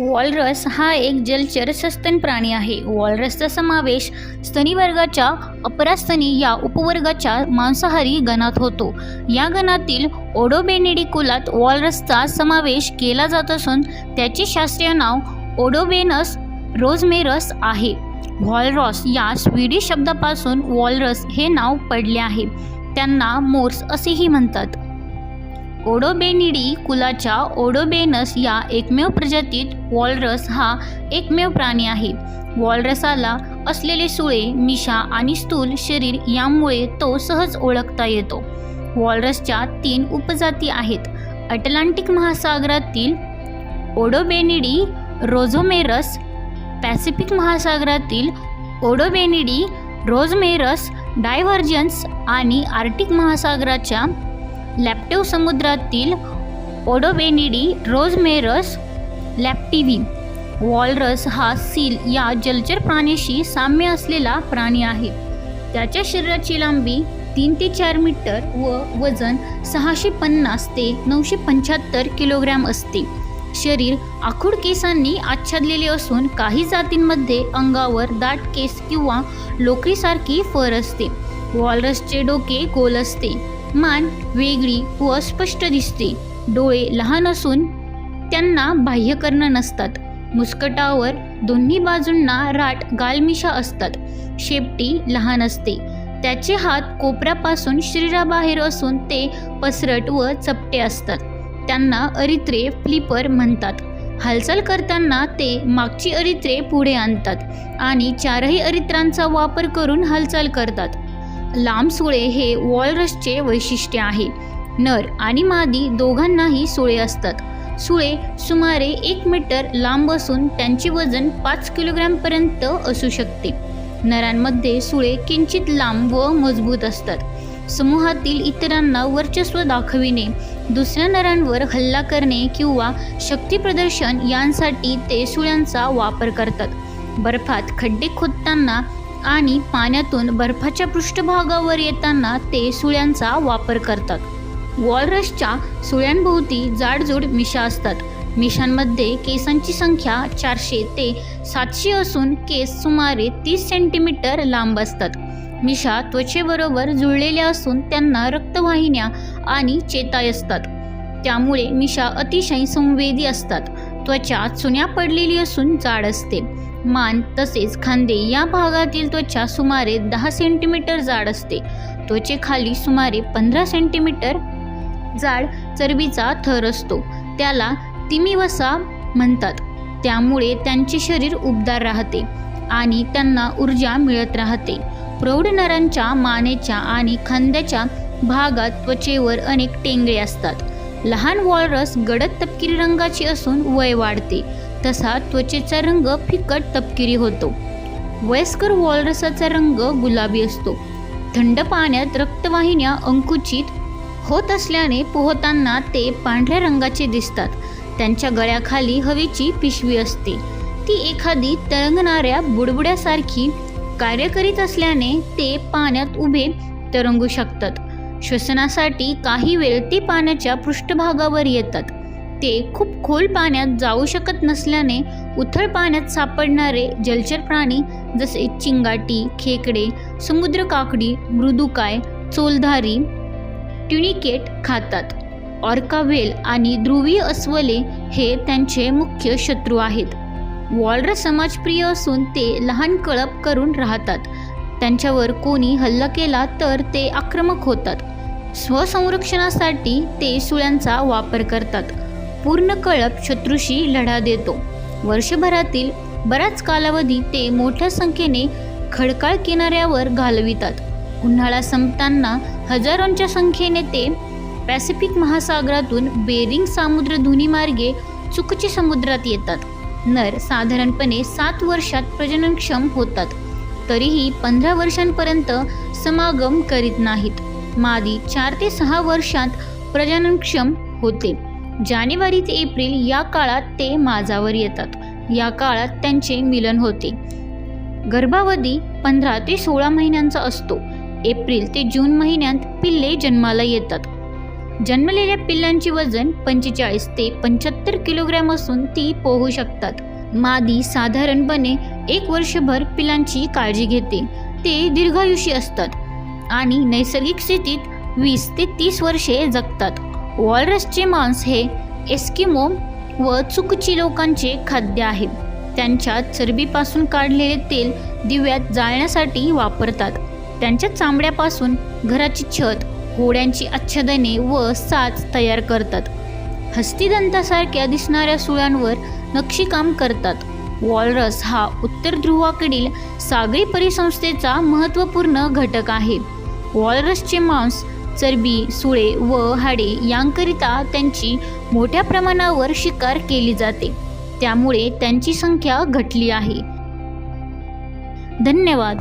Walrus हा एक जलचर सस्तन प्राणी आहे. वॉलरसचा समावेश स्तनी वर्गाच्या अपरास्तनी या उपवर्गाच्या मांसाहारी गणात होतो. या गणातील ओडोबेनिडी कुलात वॉलरसचा समावेश केला जात असून त्याचे शास्त्रीय नाव ओडोबेनस रोजमेरस आहे. व्हॉलरॉस या स्वीडिश शब्दापासून वॉलरस हे नाव पडले आहे. त्यांना मोर्स असेही म्हणतात. ओडोबेनिडी कुलाच्या ओडोबेनस या एकमेव प्रजातीत वॉलरस हा एकमेव प्राणी आहे. वॉलरसाला असलेले सुळे मिशा आणि स्थूल शरीर यामुळे तो सहज ओळखता येतो. वॉलरसच्या तीन उपजाती आहेत. अटलांटिक महासागरातील ओडोबेनिडी रोझोमेरस पॅसिफिक महासागरातील ओडोबेनिडी रोझमेरस डायव्हर्जन्स आणि आर्टिक महासागराच्या लॅप्टिव समुद्रातील ओडोबेनिडी रोजमेरस लॅप्टिव्ही वॉलरस हा सील या जलचर प्राण्याशी साम्य असलेला प्राणी आहे. त्याच्या शरीराची लांबी तीन ते चार मीटर व वजन सहाशे पन्नास ते नऊशे पंच्याहत्तर किलोग्रॅम असते. शरीर आखूड केसांनी आच्छादलेले असून काही जातींमध्ये अंगावर दाट केस किंवा लोकरीसारखी फर असते. वॉलरसचे डोके गोल असते. मान वेगळी व अस्पष्ट दिसते. डोळे लहान असून त्यांना बाह्यकर्ण नसतात. मुस्कटावर दोन्ही बाजूंना राट गालमिशा असतात. शेपटी लहान असते. त्याचे हात कोपऱ्यापासून शरीराबाहेर असून ते पसरट व चपटे असतात. त्यांना अरित्रे फ्लिपर म्हणतात. हालचाल करताना ते मागची अरित्रे पुढे आणतात आणि चारही अरित्रांचा वापर करून हालचाल करतात. लांब सुळे हे वॉलरसचे वैशिष्ट्य आहे. नर आणि मादी दोघांनाही सुळे असतात. सुळे सुमारे एक मीटर लांब असून त्यांचे वजन पाच किलोग्रॅमपर्यंत असू शकते. नरांमध्ये सुळे किंचित लांब व मजबूत असतात. समूहातील इतरांना वर्चस्व दाखविणे दुसऱ्या नरांवर हल्ला करणे किंवा शक्तीप्रदर्शन यांसाठी ते सुळ्यांचा वापर करतात. बर्फात खड्डे खोदताना आणि पाण्यातून बर्फाच्या पृष्ठभागावर येताना ते सुळ्यांचा वापर करतात. वॉलरसच्या सुळ्यांभोवती जाडजूड मिशा असतात. मिशांमध्ये केसांची संख्या चारशे ते सातशे असून केस सुमारे तीस सेंटीमीटर लांब असतात. मिशा त्वचेबरोबर जुळलेल्या असून त्यांना रक्तवाहिन्या आणि चेताय असतात. त्यामुळे मिशा अतिशय संवेदी असतात. त्वचा चुन्या पडलेली असून जाड असते. मान तसेच खांदे या भागातील त्वचा सुमारे दहा सेंटीमीटर जाड असते. त्वचेखाली सुमारे पंधरा सेंटीमीटर जाड चरबीचा थर असतो. त्याला तिमिवसा म्हणतात. त्यामुळे त्यांचे शरीर उबदार राहते आणि त्यांना ऊर्जा मिळत राहते. प्रौढ नरांच्या मानेच्या आणि खांद्याच्या भागात त्वचेवर अनेक टेंगळे असतात. लहान वॉलरस गडद तपकिरी रंगाची असून वय वाढते. तसा त्वचेचा रंग फिकट तपकिरी होतो. वयस्कर वॉलरसाचा रंग गुलाबी असतो. थंड पाण्यात रक्तवाहिन्या अंकुचित होत असल्याने पोहताना ते पांढऱ्या रंगाचे दिसतात. त्यांच्या गळ्याखाली हवेची पिशवी असते. ती एखादी तरंगणाऱ्या बुडबुड्यासारखी कार्य करीत असल्याने ते पाण्यात उभे तरंगू शकतात. श्वसनासाठी काही वेळ ते पाण्याच्या पृष्ठभागावर येतात. ते खूप खोल पाण्यात जाऊ शकत नसल्याने उथळ पाण्यात सापडणारे जलचर प्राणी जसे चिंगाटी खेकडे समुद्र काकडी मृदुकाय चोलधारी ट्युनिकेट खातात. ऑर्का व्हेल आणि ध्रुवीय अस्वले हे त्यांचे मुख्य शत्रू आहेत. वॉलरस समाजप्रिय असून ते लहान कळप करून राहतात. त्यांच्यावर कोणी हल्ला केला तर ते आक्रमक होतात. स्वसंरक्षणासाठी ते सुळ्यांचा वापर करतात. पूर्ण कळप शत्रूशी लढा देतो. वर्षभरातील बराच कालावधी ते मोठ्या संख्येने खडकाळ किनाऱ्यावर घालवितात. उन्हाळा संपताना हजारोंच्या संख्येने ते पॅसिफिक महासागरातून बेरिंग समुद्रधुनीमार्गे चुकची समुद्रात येतात. नर साधारणपणे सात वर्षात प्रजननक्षम होतात. तरीही पंधरा वर्षांपर्यंत समागम करीत नाहीत. मादी चार ते सहा वर्षात प्रजननक्षम होते. जानेवारी ते एप्रिल या काळात ते माझावर येतात. या काळात त्यांचे मिलन होते. गर्भावधी पंधरा ते सोळा महिन्यांचा असतो. एप्रिल ते जून महिन्यात पिल्ले जन्माला येतात. जन्मलेल्या पिल्लांचे वजन पंचेचाळीस ते पंच्याहत्तर किलोग्रॅम असून ती पोहू शकतात. मादी साधारणपणे एक वर्षभर पिलांची काळजी घेते. ते दीर्घायुषी असतात आणि नैसर्गिक स्थितीत वीस ते तीस वर्षे जगतात. वॉलरसचे मांस हे एस्किमो व चुकची लोकांचे खाद्य आहे. त्यांच्या चरबीपासून काढलेले तेल दिव्यात जाळण्यासाठी वापरतात. त्यांच्या चामड्यापासून घराची छत घोड्यांची आच्छादने व साच तयार करतात. हस्तिदंतासारख्या दिसणाऱ्या सुळ्यांवर नक्षीकाम करतात. वॉलरस हा उत्तर ध्रुवाकडील सागरी परिसंस्थेचा महत्त्वपूर्ण घटक आहे. वॉलरसचे मांस चरबी सुळे व हाडे यांकरिता त्यांची मोठ्या प्रमाणावर शिकार केली जाते. त्यामुळे त्यांची संख्या घटली आहे. धन्यवाद.